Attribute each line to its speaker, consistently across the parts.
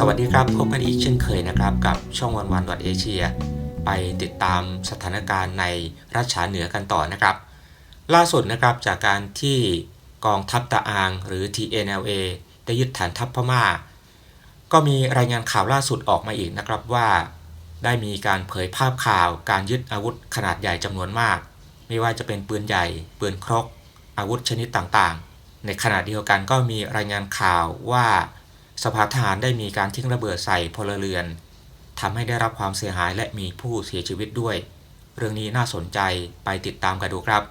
Speaker 1: สวัสดีครับพบกันอีกเช่นเคยนะครับ กับช่องวันวันดอทเอเชียไปติดตามสถานการณ์ในรัชฉานเหนือกันต่อนะครับ ล่าสุดนะครับจากการที่กองทัพตะอางหรือ TNLA ได้ยึดฐานทัพพม่า ก็มีรายงานข่าวล่าสุดออกมาอีกนะครับว่า ได้มีการเผยภาพข่าวการยึดอาวุธขนาดใหญ่จำนวนมาก ไม่ว่าจะเป็นปืนใหญ่ ปืนครก อาวุธชนิดต่างๆ ในขณะเดียวกันก็มีรายงานข่าวว่า สภาทหารได้มีการทิ้งระเบิดใส่พลเรือนทำให้ได้รับความเสียหายและมีผู้เสียชีวิตด้วย เรื่องนี้น่าสนใจไปติดตามกันดูครับ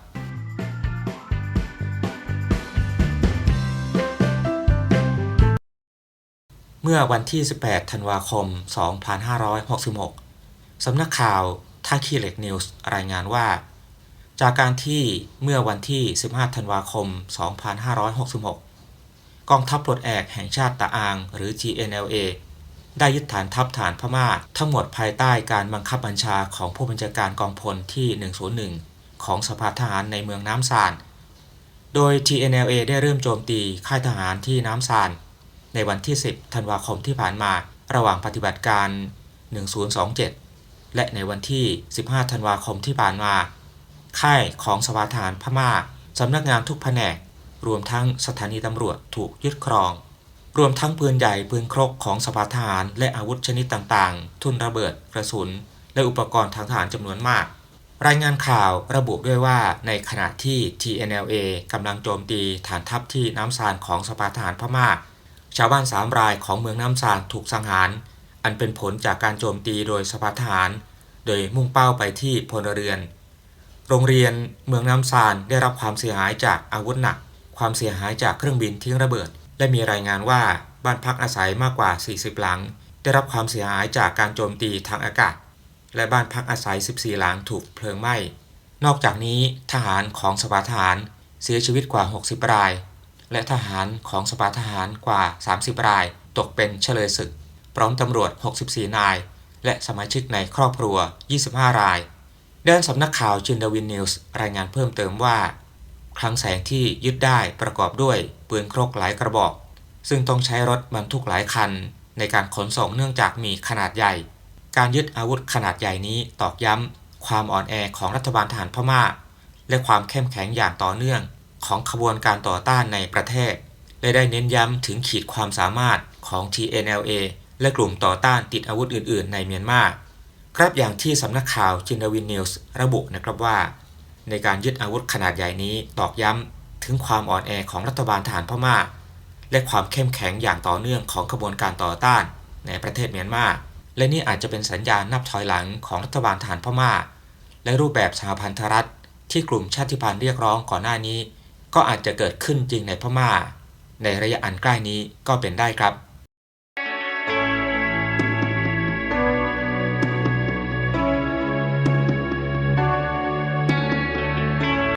Speaker 1: เมื่อวันที่ 18 ธันวาคม 2566 สำนักข่าวท่าขี้เหล็กนิวส์รายงานว่า จากการที่เมื่อวันที่ 15 ธันวาคม 2566 กองทัพปลดแอกแห่งชาติตะอาง หรือ GNLA ได้ยึดฐานทัพฐานพม่าทั้งหมดภายใต้การบังคับบัญชาของผู้บัญชาการกองพลที่ 101 ของสภาทหารในเมืองน้ำซาน โดย TNLA ได้เริ่มโจมตีค่ายทหารที่น้ำซาน ในวันที่ 10 ธันวาคมที่ผ่านมาระหว่างปฏิบัติการ 1027 และในวันที่ 15 ธันวาคมที่ผ่านมา ค่ายของสภาทหารพม่าสำนักงานทุกแผนก รวมทั้งสถานีตำรวจถูกยึดครอง รวมทั้งปืนใหญ่ปืนครกของสภาทหาร และอาวุธชนิดต่างๆ ทุนระเบิดกระสุน และอุปกรณ์ทางทหารจำนวนมาก รายงานข่าวระบุด้วยว่าในขณะที่ TNLA กำลังโจมตีฐานทัพที่น้ำซานของสภาทหารพม่า ชาวบ้านสามรายของเมืองน้ำซานถูกสังหาร อันเป็นผลจากการโจมตีโดยสภาทหาร โดยมุ่งเป้าไปที่พลเรือน โรงเรียนเมืองน้ำซานได้รับความเสียหายจากอาวุธหนัก ความเสียหายจากเครื่องบินทิ้งระเบิด และมีรายงานว่าบ้านพักอาศัยมากกว่า 40 หลัง ได้รับความเสียหายจากการโจมตีทางอากาศ และบ้านพักอาศัย 14 หลังถูกเพลิงไหม้ นอกจากนี้ทหารของสภาทหารเสียชีวิตกว่า 60 ราย และทหารของสภาทหารกว่า 30 ราย ตกเป็นเฉลยศึก พร้อมตำรวจ 64 นาย และสมาชิกในครอบครัว 25 รายด้านสำนักข่าวจินดาวินนิวส์รายงานเพิ่มเติมว่า คลังแสงที่ยึดได้ประกอบด้วยปืนครกหลายกระบอก ซึ่งต้องใช้รถบรรทุกหลายคัน ในการขนส่งเนื่องจากมีขนาดใหญ่ การยึดอาวุธขนาดใหญ่นี้ตอกย้ำความอ่อนแอของรัฐบาลทหารพม่า และความเข้มแข็งอย่างต่อเนื่องของขบวนการต่อต้านในประเทศ และได้เน้นย้ำถึงขีดความสามารถของ TNLA และกลุ่มต่อต้านติดอาวุธอื่น ๆ ในเมียนมาครับอย่างที่สำนักข่าวจินดาวินนิวส์ระบุนะครับว่า ในการยึดอาวุธขนาดใหญ่นี้ตอกย้ำถึงความอ่อนแอของรัฐบาลทหารพม่า และความเข้มแข็งอย่างต่อเนื่องของขบวนการต่อต้านในประเทศเมียนมา และนี่อาจจะเป็นสัญญาณนับถอยหลังของรัฐบาลทหารพม่า และรูปแบบสหพันธรัฐ ที่กลุ่มชาติพันธุ์เรียกร้องก่อนหน้านี้ ก็อาจจะเกิดขึ้นจริงในพม่า ในระยะอันใกล้นี้ก็เป็นได้ครับ